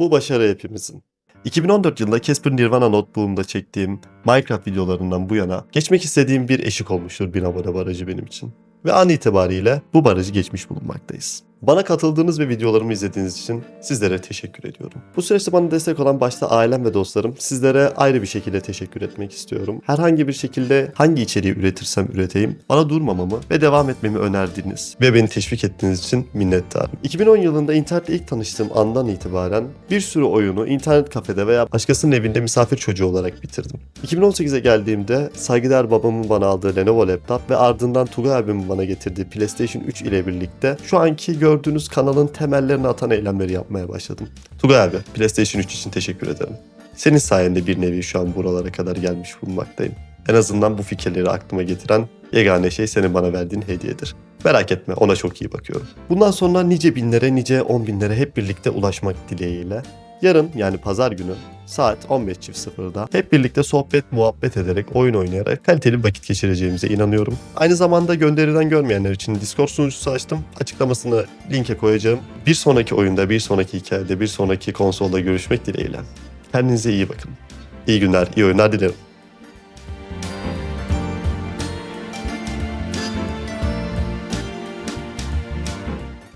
Bu başarı hepimizin. 2014 yılında Casper Nirvana Notebook'umda çektiğim Minecraft videolarından bu yana geçmek istediğim bir eşik olmuştur bir abone barajı benim için. Ve an itibariyle bu barajı geçmiş bulunmaktayız. Bana katıldığınız ve videolarımı izlediğiniz için sizlere teşekkür ediyorum. Bu süreçte bana destek olan başta ailem ve dostlarım sizlere ayrı bir şekilde teşekkür etmek istiyorum. Herhangi bir şekilde hangi içeriği üretirsem üreteyim bana durmamamı ve devam etmemi önerdiğiniz ve beni teşvik ettiğiniz için minnettarım. 2010 yılında internetle ilk tanıştığım andan itibaren bir sürü oyunu internet kafede veya başkasının evinde misafir çocuğu olarak bitirdim. 2018'e geldiğimde saygıdeğer babamın bana aldığı Lenovo laptop ve ardından Tugay abimin bana getirdiği PlayStation 3 ile birlikte şu anki gördüğünüz kanalın temellerini atan eylemleri yapmaya başladım. Tugay abi PlayStation 3 için teşekkür ederim. Senin sayende bir nevi şu an buralara kadar gelmiş bulunmaktayım. En azından bu fikirleri aklıma getiren yegane şey senin bana verdiğin hediyedir. Merak etme ona çok iyi bakıyorum. Bundan sonra nice binlere nice on binlere hep birlikte ulaşmak dileğiyle yarın yani pazar günü saat 15.00'da hep birlikte sohbet muhabbet ederek oyun oynayarak kaliteli vakit geçireceğimize inanıyorum. Aynı zamanda gönderiden görmeyenler için Discord sunucusu açtım. Açıklamasını linke koyacağım. Bir sonraki oyunda, bir sonraki hikayede, bir sonraki konsolda görüşmek dileğiyle. Kendinize iyi bakın. İyi günler, iyi oyunlar dilerim.